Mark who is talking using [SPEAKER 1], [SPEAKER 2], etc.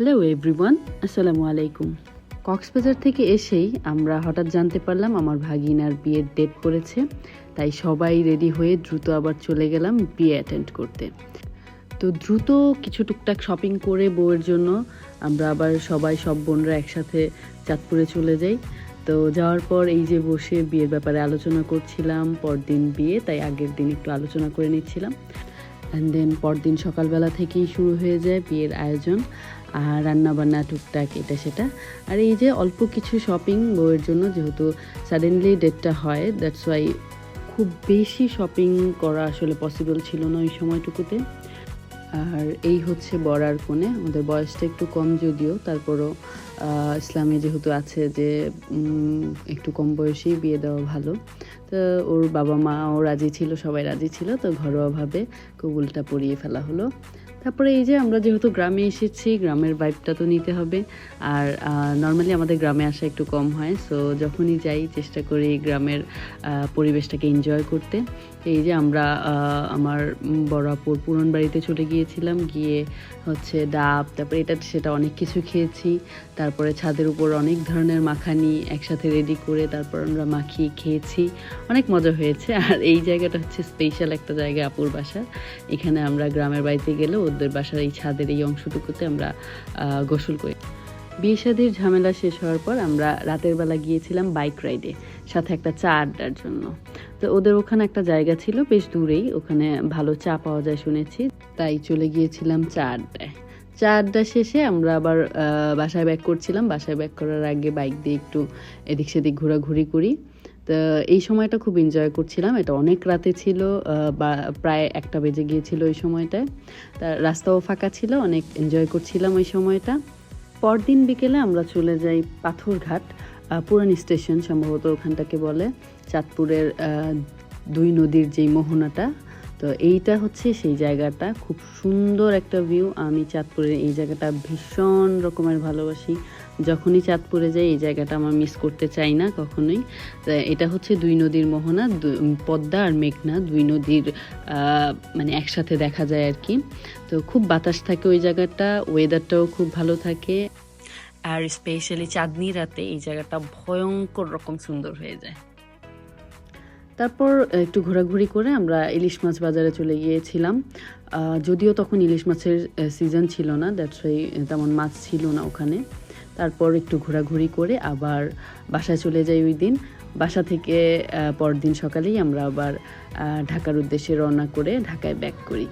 [SPEAKER 1] Hello everyone আসসালামু আলাইকুম কক্সবাজার থেকে এসেই আমরা হঠাৎ জানতে পারলাম আমার ভাগিনার বিয়ের ডেট পড়েছে। তাই সবাই রেডি হয়ে দ্রুত আবার চলে গেলাম বিয়ে অ্যাটেন্ড করতে। তো দ্রুত কিছু টুকটাক শপিং করে বউয়ের জন্য আমরা আবার সবাই, সব বোনরা একসাথে চাঁদপুরে চলে যাই। তো যাওয়ার পর এই যে বসে বিয়ের ব্যাপারে আলোচনা করছিলাম, পরদিন বিয়ে, তাই আগের দিন একটু আলোচনা করে নিচ্ছিলাম। অ্যান্ড দেন পরদিন সকালবেলা থেকেই শুরু হয়ে যায় বিয়ের আয়োজন। আর রান্নাবান্না, টুকটাক এটা সেটা। আর এই যে অল্প কিছু শপিং বউয়ের জন্য যেহেতু সাডেনলি ডেটটা হয় দ্যাটস ওয়াই খুব বেশি শপিং করা আসলে পসিবল ছিল না ওই সময়টুকুতে। আর এই হচ্ছে বড়ার কোণে। ওদের বয়সটা একটু কম যদিও, তারপরও ইসলামে যেহেতু আছে যে একটু কম বয়সেই বিয়ে দেওয়া ভালো। তো ওর বাবা মাও রাজি ছিল, সবাই রাজি ছিল, তো ঘরোয়াভাবে কবুলটা পরিয়ে ফেলা হলো। তারপরে এই যে আমরা যেহেতু গ্রামে এসেছি গ্রামের ভাইবটা তো নিতে হবে। আর নর্মালি আমাদের গ্রামে আসা একটু কম হয় সো যখনই যাই চেষ্টা করি গ্রামের পরিবেশটাকে এনজয় করতে। এই যে আমরা আমার উম, বড় আপুর পুরন বাড়িতে চলে গিয়েছিলাম গিয়ে হচ্ছে ডাব তারপরে এটা সেটা অনেক কিছু খেয়েছি। তারপরে ছাদের উপর অনেক ধরনের মাখানি একসাথে রেডি করে তারপর আমরা মাখিয়ে খেয়েছি। অনেক মজা হয়েছে। আর এই জায়গাটা হচ্ছে স্পেশাল একটা জায়গা আপুর বাসা এখানে আমরা গ্রামের বাড়িতে গেলে ওদের বাসার এই ছাদের এই অংশটুকুতে আমরা গোসল করি। বিয়ে ঝামেলা শেষ হওয়ার পর আমরা রাতের বেলা গিয়েছিলাম বাইক রাইডে, সাথে একটা চা আড্ডার জন্য। তো ওদের ওখানে একটা জায়গা ছিল, বেশ দূরেই, ওখানে ভালো চা পাওয়া যায় শুনেছি। তাই চলে গিয়েছিলাম চা আড্ডায়। চা আড্ডা শেষে আমরা আবার বাসায় ব্যাক করছিলাম। বাসায় ব্যাক করার আগে বাইক দিয়ে একটু এদিক সেদিক ঘোরাঘুরি করি। তো এই সময়টা খুব এনজয় করছিলাম। এটা অনেক রাতে ছিল বা প্রায় একটা বেজে গিয়েছিল ওই সময়টায়। তা রাস্তাও ফাঁকা ছিল, অনেক এনজয় করছিলাম ওই সময়টা। পরদিন বিকেলে আমরা চলে যাই পাথরঘাট পুরান স্টেশন সম্ভবত ওখানটাকে বলে। চাঁদপুরের দুই নদীর যেই মোহনাটা। তো এইটা হচ্ছে সেই জায়গাটা, খুব সুন্দর একটা ভিউ আমি চাঁদপুরের এই জায়গাটা ভীষণ রকমের ভালোবাসি। যখনই চাঁদপুরে যাই, এই জায়গাটা আমার মিস করতে চাই না কখনোই। এটা হচ্ছে দুই নদীর মোহনা পদ্মা আর মেঘনা। দুই নদীর মানে একসাথে দেখা যায় আর কি। তো খুব বাতাস থাকে ওই জায়গাটা ওয়েদারটাও খুব ভালো থাকে। আর স্পেশালি চাঁদনি রাতে এই জায়গাটা ভয়ঙ্কর রকম সুন্দর হয়ে যায়। তারপর একটু ঘোরাঘুরি করে আমরা ইলিশ মাছ বাজারে চলে গিয়েছিলাম। যদিও তখন ইলিশ মাছের সিজন ছিল না দ্যাটস ওয়াই তেমন মাছ ছিল না ওখানে। তারপর একটু ঘোরাঘুরি করে আবার বাসায় চলে যাই ওই দিন। বাসা থেকে পরদিন সকালেই আমরা আবার ঢাকার উদ্দেশ্যে রওনা করে ঢাকায় ব্যাক করি।